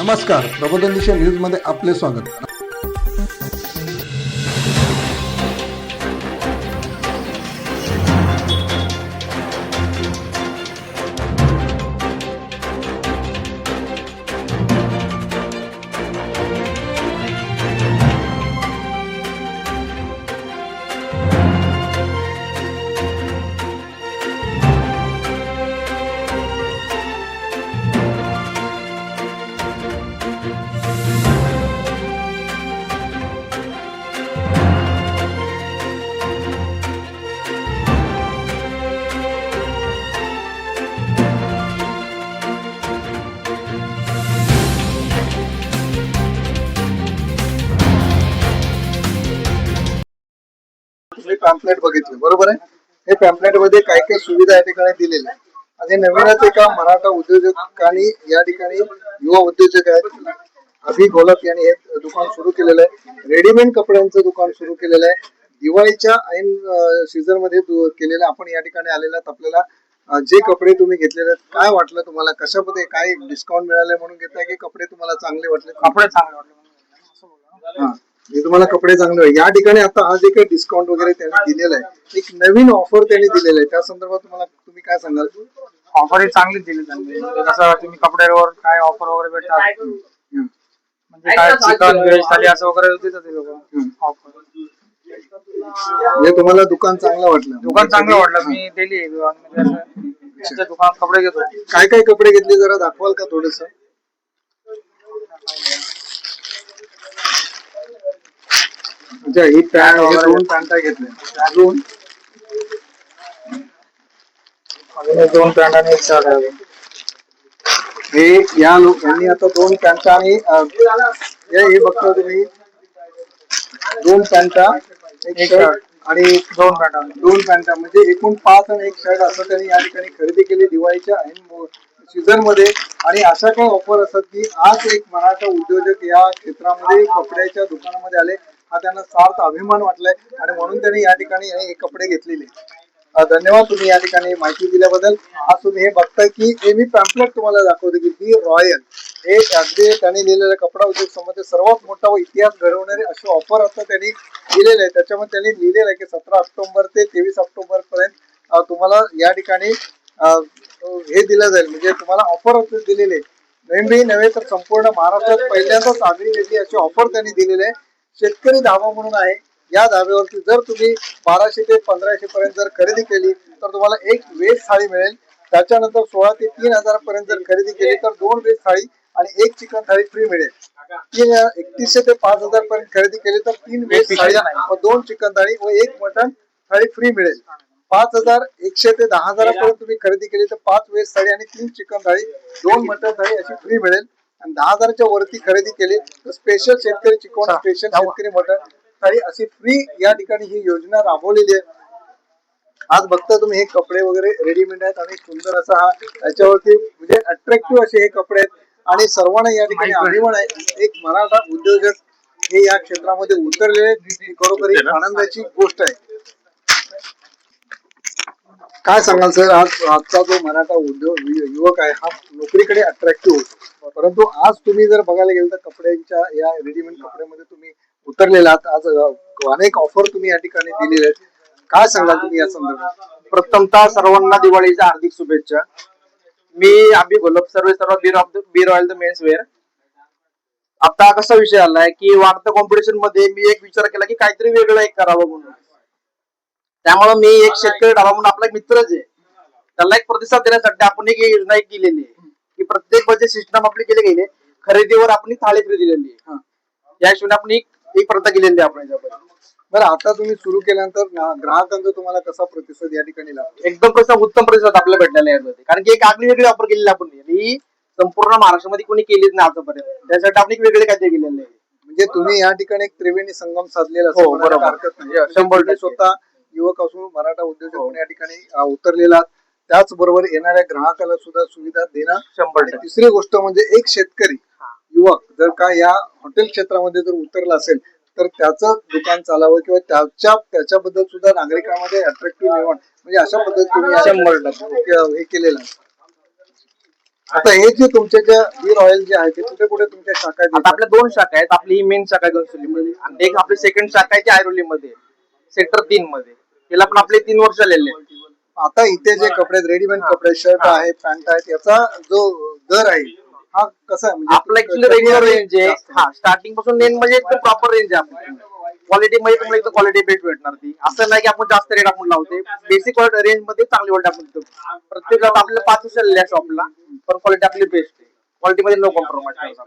नमस्कार. प्रबोधन दिशा न्यूजमध्ये आपले स्वागत. तुम्ही पॅम्पलेट बघितले बरोबर आहे? हे पॅम्पलेटमध्ये काय काय सुविधा या ठिकाणी दिलेल्या आणि नवीनच एका मराठा उद्योजकांनी या ठिकाणी युवा उद्योजक आहेत. अभि गोलक यांनी हे दुकान सुरू केलेलं आहे. रेडीमेड कपड्यांचं दुकान सुरू केलेलं आहे. दिवाळीच्या ऐन सीझनमध्ये केलेलं आपण या ठिकाणी आलेलं आहेत. आपल्याला जे कपडे तुम्ही घेतलेले आहेत काय वाटलं तुम्हाला? कशामध्ये काय डिस्काउंट मिळाले म्हणून घेताय की कपडे तुम्हाला चांगले वाटले? कपडे चांगले वाटले. हे तुम्हाला कपडे चांगले. या ठिकाणी आता हा जे काही डिस्काउंट वगैरे त्यांनी दिलेलं आहे. एक नवीन ऑफर त्यांनी दिलेलं आहे. त्या संदर्भात तुम्हाला तुम्ही काय सांगाल? ऑफर ही चांगलीच दिली त्यांनी. म्हणजे कसं तुम्ही कपड्यावर काय ऑफर वगैरे भेटतात. म्हणजे काय चिकन व्हेज थाली असं वगैरे देतात ते लोक ऑफर म्हणजे तुम्हाला दुकान चांगलं वाटलं. दुकान चांगलं वाटलं. मी डेली म्हणजे दुकानात कपडे घेतो. काय काय कपडे घेतले जरा दाखवाल का थोडस? अच्छा ही पॅन्ट वगैरे दोन पॅन्टा घेतल्या अजून? अजून एक दोन पॅन्ट आणि एक शर्ट आहे हे या लोक यांनी आता दोन पॅन्टा आणि हे बघता तुम्ही. दोन पॅन्टा एक शर्ट आणि दोन पॅन्ट दोन पॅन्टा म्हणजे एकूण पाच आणि एक शर्ट असं त्यांनी या ठिकाणी खरेदी केली दिवाळीच्या सीझनमध्ये आणि अशा काही ऑफर असतात की आज एक मराठा उद्योजक या क्षेत्रामध्ये कपड्याच्या दुकानामध्ये आले. हा त्यांना सार्थ अभिमान वाटलाय. आणि म्हणून त्यांनी या ठिकाणी हे कपडे घेतलेले. धन्यवाद तुम्ही या ठिकाणी माहिती दिल्याबद्दल. आज तुम्ही हे बघताय की हे मी पॅम्पलेट तुम्हाला दाखवतो की बी रॉयल हे अगदी त्यांनी लिहिलेलं कपडा उद्योग संबंधित सर्वात मोठा व इतिहास घडवणारे असे ऑफर आता त्यांनी दिलेले आहे त्याच्यामध्ये त्यांनी लिहिलेलं आहे की सतरा ऑक्टोबर ते तेवीस ऑक्टोबर पर्यंत तुम्हाला या ठिकाणी हे दिलं जाईल. म्हणजे तुम्हाला ऑफर दिलेले नेहमी नव्हे तर संपूर्ण महाराष्ट्रात पहिल्यांदाच आगळी वेगळी अशी ऑफर त्यांनी दिलेली आहे. शेतकरी धाबा म्हणून आहे. या धाब्यावरती जर तुम्ही बाराशे ते पंधराशे पर्यंत जर खरेदी केली तर तुम्हाला एक वेज थाळी मिळेल. त्याच्यानंतर सोळा ते तीन हजारापर्यंत जर खरेदी केली तर दोन वेज थाळी आणि एक चिकन थाळी फ्री मिळेल. तीन एकतीसशे ते पाच हजार पर्यंत खरेदी केली तर तीन वेज थाळी व दोन चिकन थाळी व एक मटन थाळी फ्री मिळेल. पाच हजार एकशे ते दहा हजारापर्यंत तुम्ही खरेदी केली तर पाच वेज थाळी आणि तीन चिकन थाळी दोन मटन थाळी अशी फ्री मिळेल. आणि दहा हजाराच्या वरती खरेदी केली. तर स्पेशल शेतकरी चिकन स्पेशल शेतकरी मटन थाळी अशी फ्री या ठिकाणी ही योजना राबवलेली आहे. आज बघता तुम्ही हे कपडे वगैरे रेडीमेड आहेत आणि सुंदर असा हा याच्यावरती म्हणजे अट्रॅक्टिव्ह असे हे कपडे आहेत. आणि सर्वांना या ठिकाणी अभिमान आहे. एक मराठा उद्योजक हे या क्षेत्रामध्ये उतरलेले खरोखर आनंदाची गोष्ट आहे. काय सांगाल सर? आज आजचा जो मराठा उद्योग युवक आहे हा नोकरीकडे अट्रॅक्टिव्ह होतो. परंतु आज तुम्ही जर बघायला गेलं तर कपड्यांच्या या रेडीमेड कपड्यामध्ये तुम्ही उतरलेला आहात. आज अनेक ऑफर तुम्ही या ठिकाणी दिलेले आहेत. काय सांगाल तुम्ही या संदर्भात? प्रथमतः सर्वांना दिवाळीच्या हार्दिक शुभेच्छा. मी आम्ही गुलाब सर्व सर्व beer of the beer oil the men's wear आता कसा विषय आलाय की वाढतं कॉम्पिटिशनमध्ये मी एक विचार केला की काहीतरी वेगळं एक करावं म्हणून. त्यामुळे मी एक शेतकरी डावा म्हणून आपला एक मित्रच आहे. त्याला एक प्रतिसाद देण्यासाठी आपण एक योजना एक केलेली आहे. की प्रत्येक बजेट सिस्टम आपली केली गेली. खरेदीवर आपण थाळी फ्री दिलेली आहे या हिशोबाने आपण एक एक प्रथा केलेली आहे आपण बरं आता तुम्ही सुरू केल्यानंतर ग्रा- ग्राहकांचा तुम्हाला कसा प्रतिसाद या ठिकाणी लागतो? एकदम प्रतिसाद उत्तम प्रतिसाद आपल्याला भेटलेला आहे. यामध्ये. कारण की एक आगळी वेगळी वापर केलेली आपण. ही संपूर्ण महाराष्ट्रामध्ये कोणी केलीच नाही आतापर्यंत त्यासाठी आपण एक वेगळे काहीतरी केलेले आहे. म्हणजे तुम्ही या ठिकाणी एक त्रिवेणी संगम साधलेला असं हो, म्हणायला बरोबर. हरकत नाही. शंभर. स्वतः युवक असून मराठा उद्योजक म्हणून या ठिकाणी उतरलेला. त्याचबरोबर येणाऱ्या ग्राहकाला सुद्धा सुविधा देणं. शंभर तिसरी गोष्ट म्हणजे एक शेतकरी युवक जर का या हॉटेल क्षेत्रामध्ये जर उतरला असेल तर त्याचं दुकान चालावं किंवा त्याच्या त्याच्याबद्दल सुद्धा नागरिकांमध्ये अट्रॅक्टिव्ह निर्माण. म्हणजे अशा पद्धतीने हे केलेलं आहे. आता हे जे तुमचे जे वीर ऑइल जे आहे ते कुठे कुठे तुमच्या शाखा आहेत? आपल्या दोन शाखा आहेत. आपली ही मेन शाखा आहे घनसोलीमध्ये आणि एक आपली सेकंड शाखा आहे ती ऐरोलीमध्ये सेक्टर तीन मध्ये. तिला पण आपले तीन वर्ष झालेले आहेत. आता इथे जे कपडे रेडीमेड कपडे शर्ट आहेत पॅन्ट आहेत याचा जो दर आहे हा कसा आहे? म्हणजे आपला ऍक्च्युली रेग्युलर रेंज आहे. हा स्टार्टिंगपासून मेन म्हणजे एकदम प्रॉपर रेंज आहे आपली. क्वालिटी मध्ये तुम्हाला एकदम क्वालिटी बेस्ट भेटणार ती. असं नाही की आपण जास्त रेट आपण लावते बेसिक रेंजमध्ये चांगली क्वालिटी आपण देतो. प्रत्येक आपल्याला पाच वर्ष शॉपला पण क्वालिटी आपली बेस्ट आहे. क्वालिटी मध्ये नो कॉम्प्रोमाइज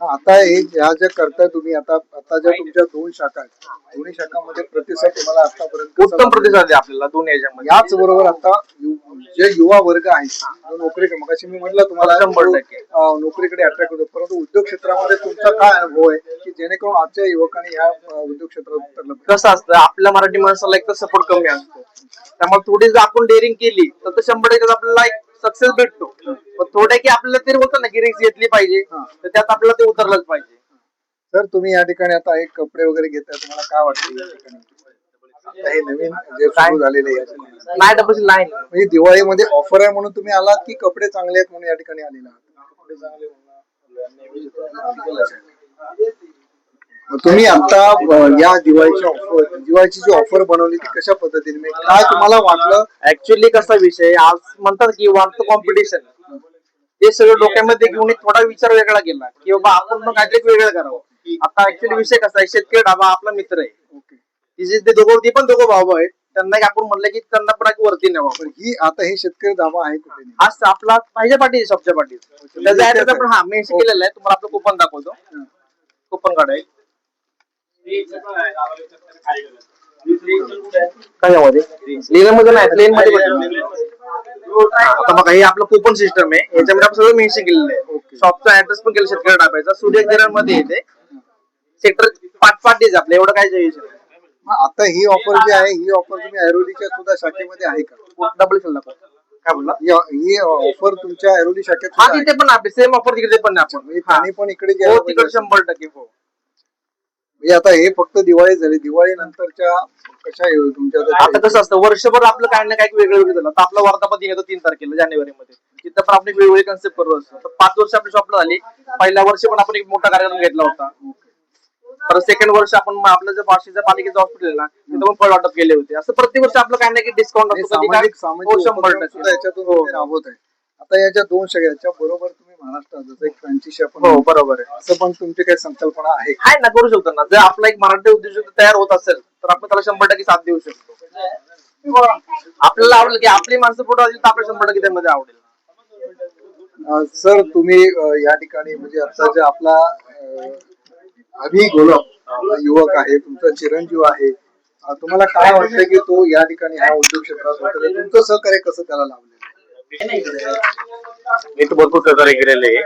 आता हे ह्या ज्या करताय तुम्ही आता आता ज्या तुमच्या दोन शाखा आहेत दोन्ही शाखामध्ये प्रतिसाद तुम्हाला आतापर्यंत उत्तम? प्रतिसाद आहे आपल्याला दोन याच्यामध्ये याच बरोबर आता यु- जे युवा वर्ग आहे नोकरी मगाशी मी म्हटलं तुम्हाला शंभर तो, टक्के. अं, नोकरीकडे अट्रॅक्ट होतो परंतु उद्योग क्षेत्रामध्ये तुमचा काय अनुभव आहे की जेणेकरून आजच्या युवकांनी अं, उद्योग क्षेत्रात उतरलं पाहिजे? कसं असतं आपल्या मराठी माणसाला एक तर सपोर्ट कमी असतो त्यामुळे थोडी जर आपण डेअरिंग केली तर ते शंभर टक्के आपल्याला एक सक्सेस भेटतो पण थोड्या की आपल्याला तरी होतं ना की रिस्क घेतली पाहिजे. तर त्यात आपल्याला ते उतरलंच पाहिजे सर तुम्ही या ठिकाणी आता एक कपडे वगैरे घेताय तुम्हाला काय वाटतं या ठिकाणी हे नवीन जे सुरू झालेले आहे याच्यामध्ये. नाही डबल लाईन म्हणजे दिवाळीमध्ये ऑफर आहे म्हणून तुम्ही आलात की कपडे चांगले आहेत म्हणून या ठिकाणी आलेला आहात? मग तुम्ही आता या दिवाळीची ऑफर दिवाळीची जी ऑफर बनवली ती कशा पद्धतीने? म्हणजे काय तुम्हाला वाटलं? ऍक्च्युअली कसा विषय? आज म्हणतात की वाढतं कॉम्पिटिशन ते सगळं डोक्यामध्ये घेऊन एक थोडा विचार वेगळा केला की बाबा आपण पण काहीतरी वेगळं करावं. आता ऍक्च्युअली विषय कसा आहे? शेतकरी ढाबा आपला मित्र आहे. ओके तिचे ते दोघं ते पण दोघं भाऊ आहेत. त्यांना आपण म्हणलं की त्यांना पण वरती न्यावं पण ही आता हे शेतकरी धाबा आहे कुठे. आज आपला पाहिजे पाठी शॉपच्या पाठी. त्याचा आपण हा मेन्शन केलेला आहे. तुम्हाला आपलं कुपन दाखवतो. कुपन आहे. कशामध्ये? लिहिलं मध्ये नाही प्लेन मध्ये. आता बघा हे आपलं कुपन सिस्टम आहे. याच्यामध्ये आपण सगळं मेन्शन केलेलं आहे. शॉपचा ऍड्रेस पण केलं शेतकरी डाब्याचा सूर्य किरणमध्ये येते. सेक्टर पाच पाच डेज आपलं एवढं काय. मग आता ही ऑफर जी आहे ही ऑफर तुम्ही ऐरोलीच्या सुद्धा शाखेमध्ये आहे का? डबल खेळ नको. काय बोलला? ही ऑफर तुमच्या ऐरोली शाखेत हा? तिथे पण सेम ऑफर तिकडे पण आपण. त्यांनी पण इकडे हो तिकडे शंभर टक्के हो. म्हणजे आता हे फक्त दिवाळी झाली. दिवाळी नंतरच्या कशा तुमच्या आता आता कसं असतं. वर्षभर आपलं काय ना काय वेगळं वेगळं झालं. आता आपला वर्धापती येतो तीन तारखेला जानेवारी मध्ये तिथं पण आपण एक वेगवेगळी कन्सेप्ट करत असतो. तर पाच वर्ष आपल्या शॉपला झाली. पहिल्या वर्षी पण आपण एक मोठा कार्यक्रम घेतला होता. परत सेकंड वर्ष आपण मग आपलं जे बार्शीचं पालिकेचं हॉस्पिटल आहे ना तिथं पण फळ वाटप केले होते. असं प्रत्येक वर्षी आपलं काही ना काही डिस्काउंट असतो. कधी काय सामाजिक हो, सामाजिक शंभर उपक्रम सुद्धा टक्के याच्यातून हो. राबवत आहे. आता याच्या दोन शाखा याच्या बरोबर तुम्ही महाराष्ट्रात जसं एक फ्रँचायसी आपण हो बरोबर आहे असं पण तुमची काही संकल्पना आहे का? आहे ना करू शकतो ना जर आपला एक मराठी उद्योजक तयार होत असेल तर आपण त्याला शंभर टक्के साथ देऊ शकतो आपल्याला आवडेल की आपली माणसं पुढे आली तर आपल्याला शंभर टक्के त्यामध्ये आवडेल अं, सर तुम्ही अं, या ठिकाणी म्हणजे आता जे आपला अं, अभि आपला युवक आहे तुमचा चिरंजीव आहे अं, तुम्हाला काय वाटतं की तो या ठिकाणी हा उद्योग क्षेत्रात उतरेल? तुमचं सहकार्य कसं त्याला लावलेलं आहे? मी तर भरपूर सहकार्य केलेले आहे.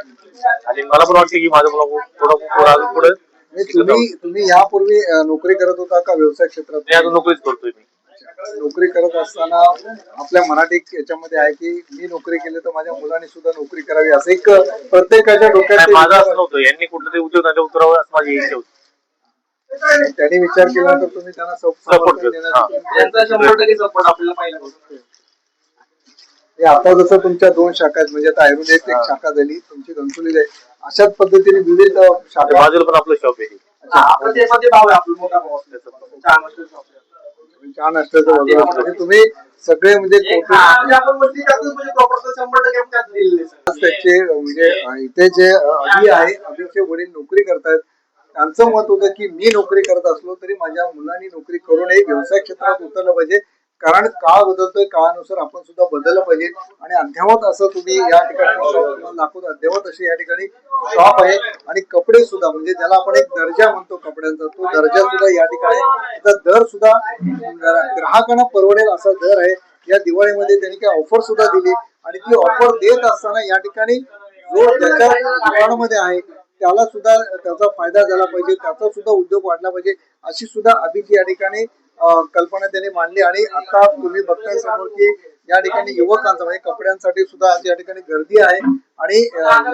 आणि मला पण वाटतं की माझं मुलं थोडं थोडं अजून पुढे तुम्ही तुम्ही यापूर्वी नोकरी करत होता का व्यवसाय मी क्षेत्रात अजून नोकरीच करतोय मी. नोकरी करत असताना आपल्या मराठी याच्यामध्ये आहे की मी नोकरी केली तर माझ्या मुलांनी सुद्धा नोकरी करावी असं एक प्रत्येकाच्या डोक्यात माझं असं नव्हतं. यांनी कुठलं तरी उद्योग उतरावं असं माझी इच्छा होती. त्यांनी विचार त्यांना केलं. हा. तुम्ही शंभर टक्के सपोर्ट आपल्याला पाहिजे. हे आता जसं तुमच्या दोन शाखा आहेत म्हणजे आता आयुर्वेद एक शाखा झाली तुमची घनसोली आहे अशाच पद्धतीने विविध शाखा. बाजूला पण आपलं शॉप आहे आपलं ते मध्ये भाव आहे आपलं मोठा भाव असल्याचं छान असल्याचं म्हणजे तुम्ही सगळे म्हणजे हा, म्हणजे म्हणजे त्याचे म्हणजे इथे जे अभि आहे अभिचे वडील नोकरी करतायत त्यांचं मत होतं की मी नोकरी करत असलो तरी माझ्या मुलांनी नोकरी करू नये व्यवसाय क्षेत्रात उतरलं पाहिजे. कारण काळ बदलतोय काळानुसार आपण सुद्धा बदललं पाहिजे. आणि अद्यावत असं तुम्ही या ठिकाणी शॉप तुम्हाला दाखवतो. अद्यावत या ठिकाणी शॉप आहे. आणि कपडे सुद्धा म्हणजे ज्याला आपण एक दर्जा म्हणतो कपड्यांचा तो दर्जा सुद्धा या ठिकाणी त्याचा दर सुद्धा ग्राहकांना परवडेल असा दर आहे. या दिवाळीमध्ये त्यांनी काही ऑफर सुद्धा दिली. आणि ती ऑफर देत असताना या ठिकाणी जो त्याच्या दुकानामध्ये आहे त्याला सुद्धा त्याचा फायदा झाला पाहिजे. त्याचा सुद्धा उद्योग वाढला पाहिजे. अशी सुद्धा अभिजी या ठिकाणी कल्पना त्यांनी मांडली आणि आता तुम्ही बघताय समोर की या ठिकाणी युवकांचा म्हणजे कपड्यांसाठी सुद्धा या ठिकाणी गर्दी आहे आणि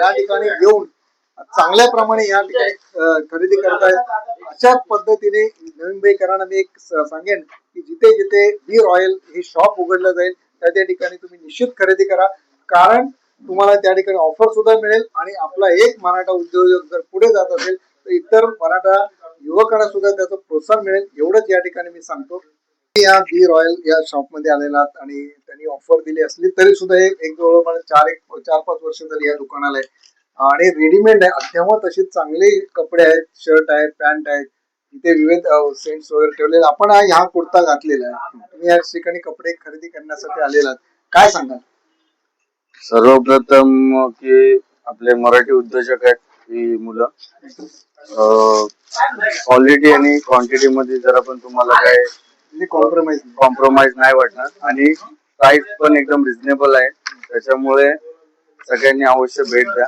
या ठिकाणी येऊन चांगल्या प्रमाणे या ठिकाणी खरेदी खरेदी करतायत. अशाच पद्धतीने नवीनबाईकरांना मी एक सांगेन की जिथे जिथे वीर रॉयल हे शॉप उघडलं जाईल त्या त्या ठिकाणी तुम्ही निश्चित खरेदी करा. कारण तुम्हाला त्या ठिकाणी ऑफर सुद्धा मिळेल आणि आपला एक मराठा उद्योजक जर पुढे जात असेल तर इतर मराठा युवकांना सुद्धा त्याचं प्रोत्साहन मिळेल एवढंच या ठिकाणी मी सांगतो. या बी रॉयल या शॉपमध्ये आलेला आणि त्यांनी ऑफर दिली असली तरी सुद्धा एक एक जवळपास चार एक चार पाच वर्ष झाली या दुकानाला आहे. आणि रेडीमेड आहे. अद्यावत अशी चांगले कपडे आहेत शर्ट आहेत पॅन्ट आहेत. इथे विविध सेंट्स वगैरे ठेवलेले आपण हा ह्या कुर्ता घातलेला आहे. तुम्ही या ठिकाणी कपडे खरेदी करण्यासाठी आलेला काय सांगाल? सर्वप्रथम की आपले मराठी उद्योजक आहेत ही मुलं. क्वालिटी आणि क्वांटिटी मध्ये जरा पण तुम्हाला काय म्हणजे कॉम्प्रोमाइज कॉम्प्रोमाइज नाही वाटणार. आणि प्राइस पण एकदम रिझनेबल आहे. त्याच्यामुळे सगळ्यांनी अवश्य भेट द्या.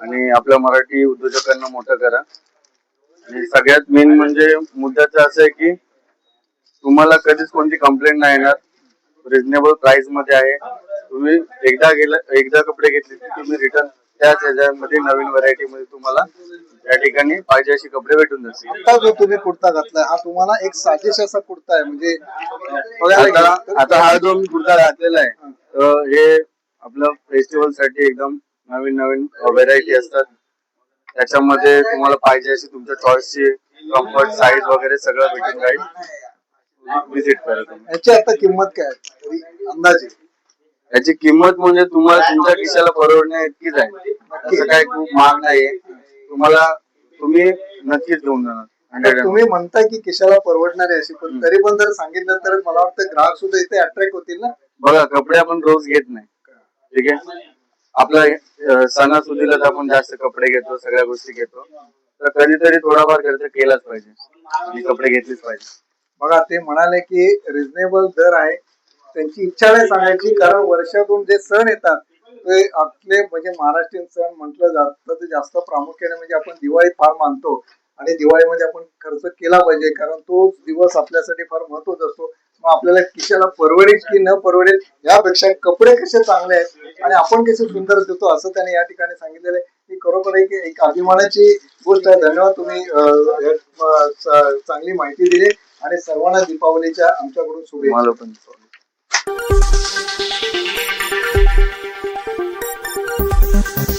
आणि आपल्या मराठी उद्योजकांना मोठं करा. आणि सगळ्यात मेन म्हणजे मुद्द्याचं असं आहे की तुम्हाला कधीच कोणती कंप्लेंट नाही येणार. रिझनेबल प्राइसमध्ये आहे. तुम्ही एकदा गेला एकदा कपडे घेतले की तुम्ही रिटर्न त्याच ह्याच्यामध्ये नवीन व्हरायटी मध्ये तुम्हाला त्या ठिकाणी पाहिजे अशी कपडे भेटून जातील. आता जो तुम्ही कुर्ता घातलाय हा तुम्हाला एक साजेश असा कुर्ता आहे म्हणजे बघायला गेलं आता तर- आता हा जो मी कुर्ता घातलेला आहे हे. आपलं फेस्टिवलसाठी एकदम नवीन नवीन व्हेरायटी असतात. त्याच्यामध्ये तुम्हाला पाहिजे अशी तुमच्या चॉईसची कम्फर्ट साईज वगैरे सगळं भेटून जाईल. विजिट करा तुम्ही. याची आता किंमत काय आहे? तरी अंदाजे. याची किंमत म्हणजे तुम्हाला तुमच्या खिशाला परवडण्या इतकीच आहे. असं काही खूप महाग नाहीये. तुम्हाला तुम्ही नक्कीच घेऊन जाणार. आता 100 तुम्ही म्हणताय की किशाला परवडणारी अशी पण तरी पण जर सांगितलं तर मला वाटतं ग्राहक सुद्धा इथे अट्रॅक्ट होतील ना? बघा कपडे आपण रोज घेत नाही. ठीक आहे? आपला अं, सणासुदीला तर आपण जास्त कपडे घेतो सगळ्या गोष्टी घेतो. तर कधीतरी थोडाफार खर्च केलाच पाहिजे. आणि कपडे घेतलेच पाहिजे. बघा ते म्हणाले की रिझनेबल दर आहे. त्यांची इच्छा नाही सांगायची कारण वर्षातून जे सण येतात ते आपले म्हणजे महाराष्ट्रीयन सण म्हटलं जातं ते जास्त प्रामुख्याने म्हणजे आपण दिवाळी फार मानतो. आणि दिवाळीमध्ये आपण खर्च केला पाहिजे कारण तो दिवस आपल्यासाठी फार महत्त्वाचा असतो. मग आपल्याला खिशाला परवडेल की न परवडेल यापेक्षा कपडे कसे चांगले आहेत आणि आपण कसे सुंदर देतो असं त्याने या ठिकाणी सांगितलेलं आहे. की खरोखर एक एक अभिमानाची गोष्ट आहे. धन्यवाद तुम्ही चांगली माहिती दिली. आणि सर्वांना दीपावलीच्या आमच्याकडून शुभेच्छा. Thank you.